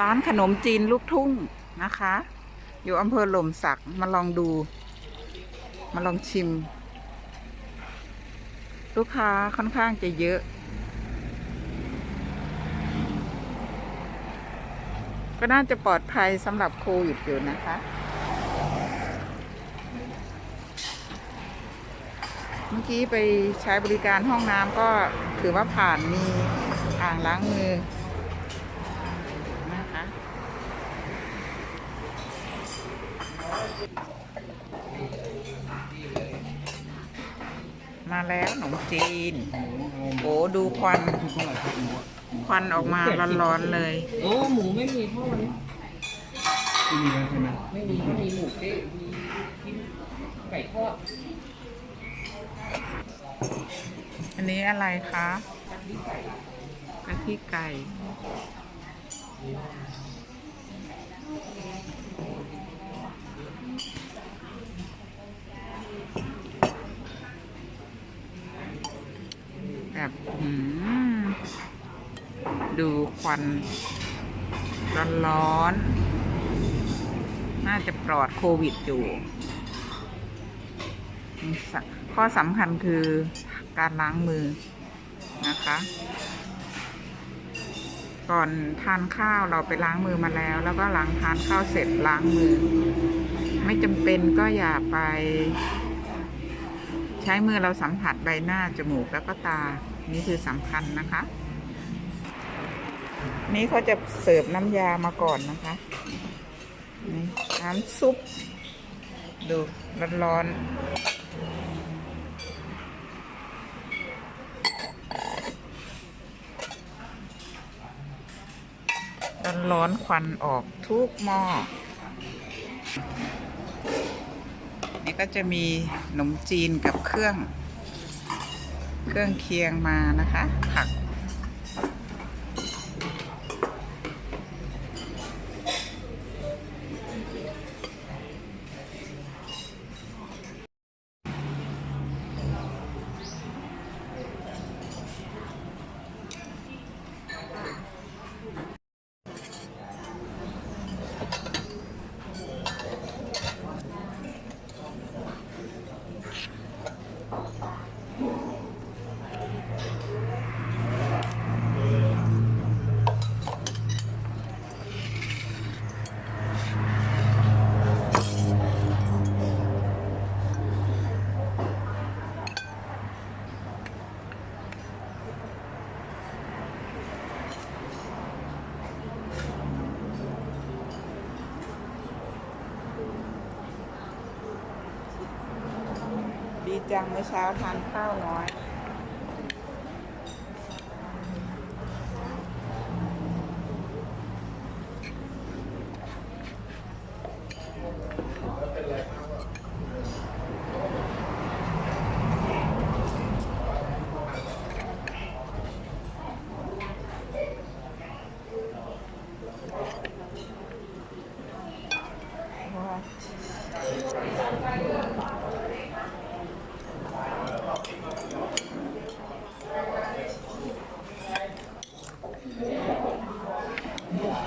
ร้านขนมจีนลูกทุ่งนะคะ อยู่อำเภอหล่มสักมาลองดู มาลองชิม ลูกค้าค่อนข้างจะเยอะ ก็น่าจะปลอดภัยสำหรับโควิดอยู่นะคะเมื่อกี้ไปใช้บริการห้องน้ำก็ถือว่าผ่านมีอ่างล้างมือนะคะ มา แล้วขนมจีน โอ้ดูควันเท่าไหร่ครับหมูอะควันออกมาร้อนๆเลย โอ้หมูไม่มีเท่าวันนี้ไม่มีแล้วใช่ไหมไม่มีก็มีหมูเด้มีกินไก่ทอดอันนี้อะไรคะกะทิไก่ แบบดูควันร้อนๆ น่าจะปลอดโควิดอยู่ ข้อสำคัญคือการล้างมือนะคะ ก่อนทานข้าวเราไปล้างมือมาแล้ว แล้วก็หลังทานข้าวเสร็จล้างมือ ไม่จำเป็นก็อย่าไป ใช้มือเราสัมผัสใบหน้าจมูกแล้วก็ตา นี่คือสำคัญนะคะ นี่เขาจะเสิร์ฟน้ำยามาก่อนนะคะนี่น้ำซุป ดูร้อนๆร้อนๆควันออกทุกหม้อ นี่ก็จะมีขนมจีนกับเครื่อง เครื่องเคียงมานะคะ ผัก ดีจังเมื่อเช้าทานข้าวน้อย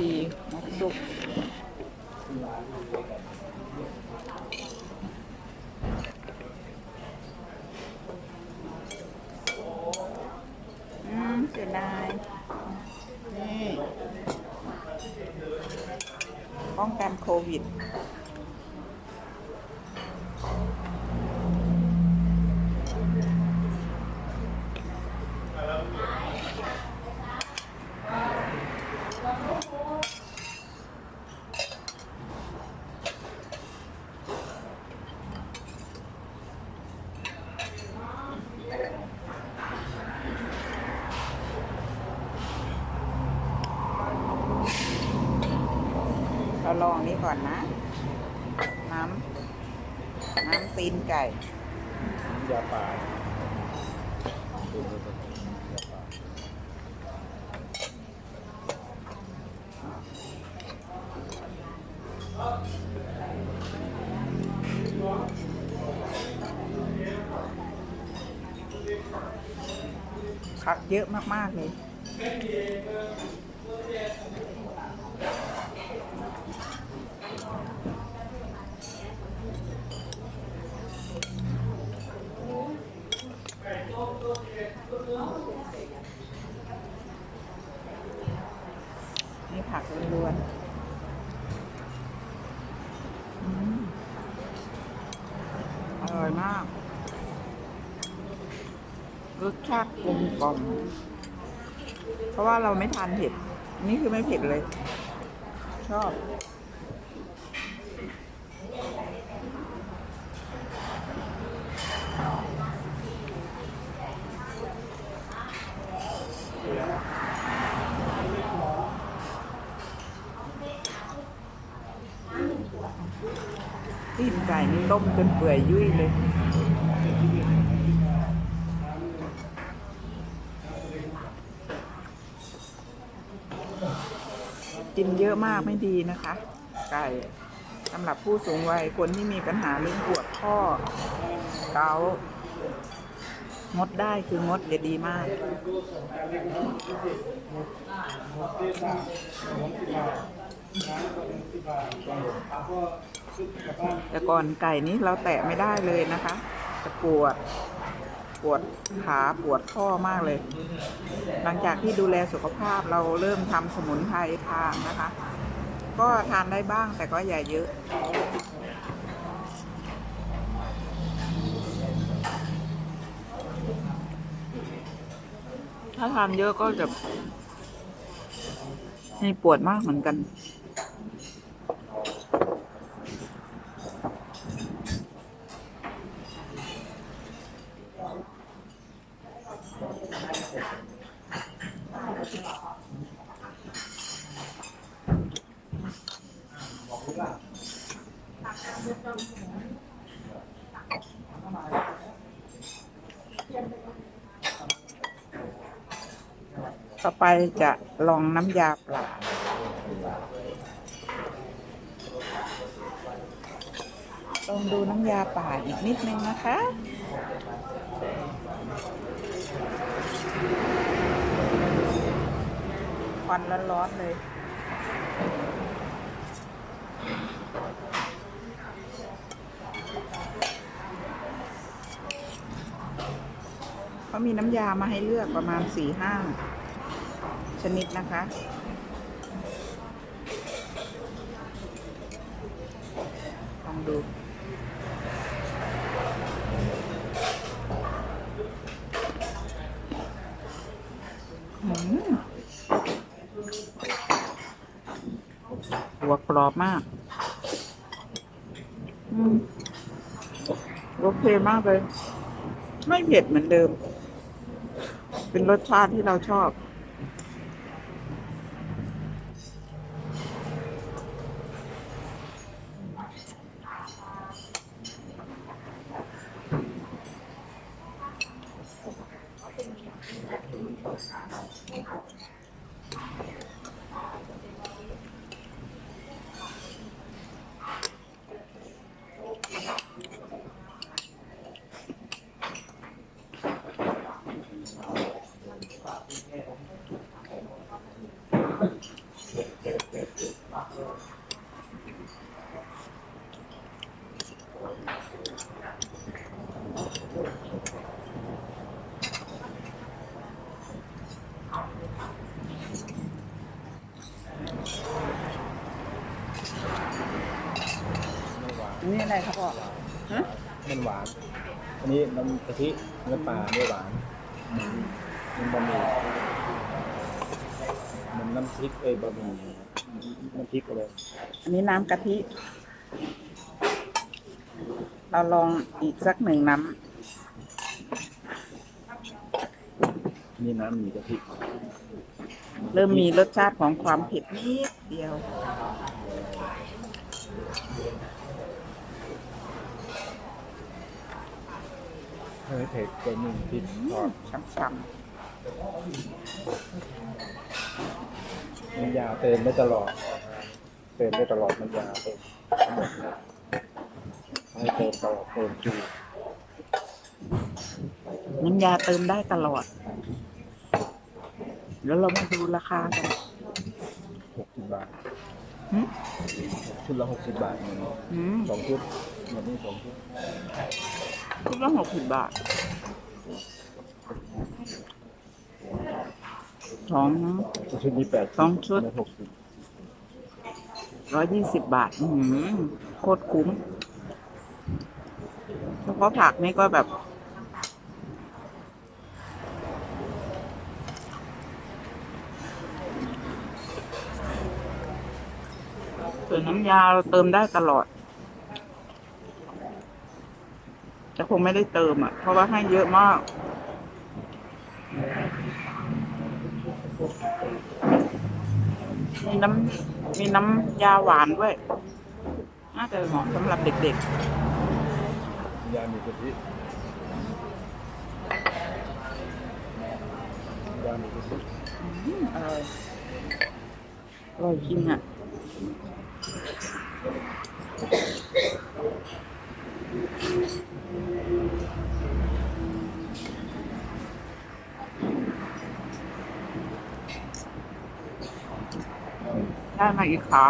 ดีน้ำซุป อืมเสียดายนี่ป้องกันโควิด เราลองนี้ก่อนนะ น้ำน้ำตีนไก่ยาป่าดูดูดูยาป่าผักเยอะมาก ๆ เลย ผักล้วนๆอืมอร่อยมาก รส ชาติกลมกล่อมเพราะว่าเราไม่ทานเผ็ด นี่คือไม่เผ็ดเลย ชอบ ตีนไก่นี่ต้มจนเปื่อยยุ่ยเลย กินเยอะมากไม่ดีนะคะ ไก่สำหรับผู้สูงวัยคนที่มีปัญหาเรื่องปวดข้อเกางดได้คืองดจะดีมากแต่ก่อนไก่นี้เราแตะไม่ได้เลยนะคะ จะปวด ปวดขาปวดข้อมากเลย หลังจากที่ดูแลสุขภาพเราเริ่มทำสมุนไพรทานนะคะ ก็ทานได้บ้างแต่ก็อย่าเยอะถ้าทานเยอะก็จะมีปวดมากเหมือนกัน ต่อไปจะลองน้ำยาปลาลองดูน้ำยาป่าอีกนิดนึงนะคะ ควันร้อนๆเลย เขามีน้ำยามาให้เลือกประมาณสี่ห้าชนิดนะคะ ลองดูหัวกรอบมากอืมโอเคมากเลย ไม่เผ็ดเหมือนเดิม เป็นรสชาติที่เราชอบ อันนี้อะไรครับพ่อฮะมันหวาน อันนี้น้ำกะทิเนื้อปลาไม่หวานมันบะหมี่มันน้ำพริกเอ้ยบะหมี่น้ำพริกอะไรอันนี้น้ำกะทิ เราลองอีกสักหนึ่งน้นี่น้ำหมี่กะทิำเริ่มมีรสชาติของความเผ็ดนิดเดียว เฮ้ยเผ็ดตัวนึงพริกทอดช้ำน้ำยาเติมได้ตลอด เติมได้ตลอดน้ำยาเติมหมดเลยให้เติมตลอดเติมจูๆน้ำยาเติมได้ตลอด แล้วเรามาดูราคากันหกสิบบาทหึชุดละหกสิบบาทเหมือนอืม สองชุดเหมือนนี่สองชุด ทุกละหกสิบบาทสองชุดนี้แปดสองชุด หกสิบร้อยยี่สิบบาท อือหือโคตรคุ้มเฉพาะผักนี่ก็แบบ ส่วนน้ำยาเราเติมได้ตลอด จะคงไม่ได้เติมอะ เพราะว่าให้เยอะมาก มีน้ำมีน้ำยาหวานด้วย น่าจะเหมาะสำหรับเด็กยามีกะทิยามีกะทิๆอืมอร่อยอร่อยจริงอะ ได้มาอีกขา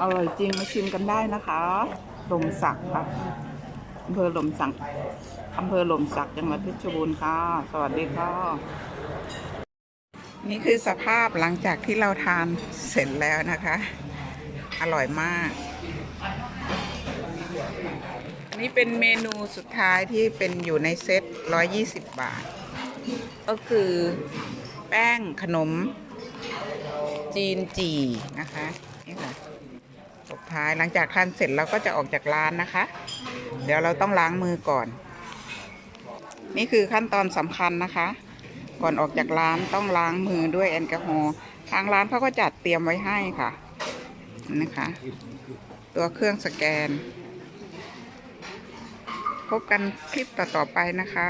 อร่อยจริงมาชิมกันได้นะคะ ลมสักค่ะอำเภอลมสักอำเภอลมสักจังหวัดเพชรบูรณ์ค่ะ สวัสดีค่ะ นี่คือสภาพหลังจากที่เราทานเสร็จแล้วนะคะ อร่อยมาก อันนี้เป็นเมนูสุดท้ายที่เป็นอยู่ในเซ็ต120 บาท ก็คือแป้งขนมจีนจีนะคะ ท้ายหลังจากทานเสร็จเราก็จะออกจากร้านนะคะ เดี๋ยวเราต้องล้างมือก่อน นี่คือขั้นตอนสำคัญนะคะ ก่อนออกจากร้านต้องล้างมือด้วยแอลกอฮอล์ทางร้านเขาก็จัดเตรียมไว้ให้ค่ะนะคะ ตัวเครื่องสแกน พบกันคลิปต่อๆไปนะคะ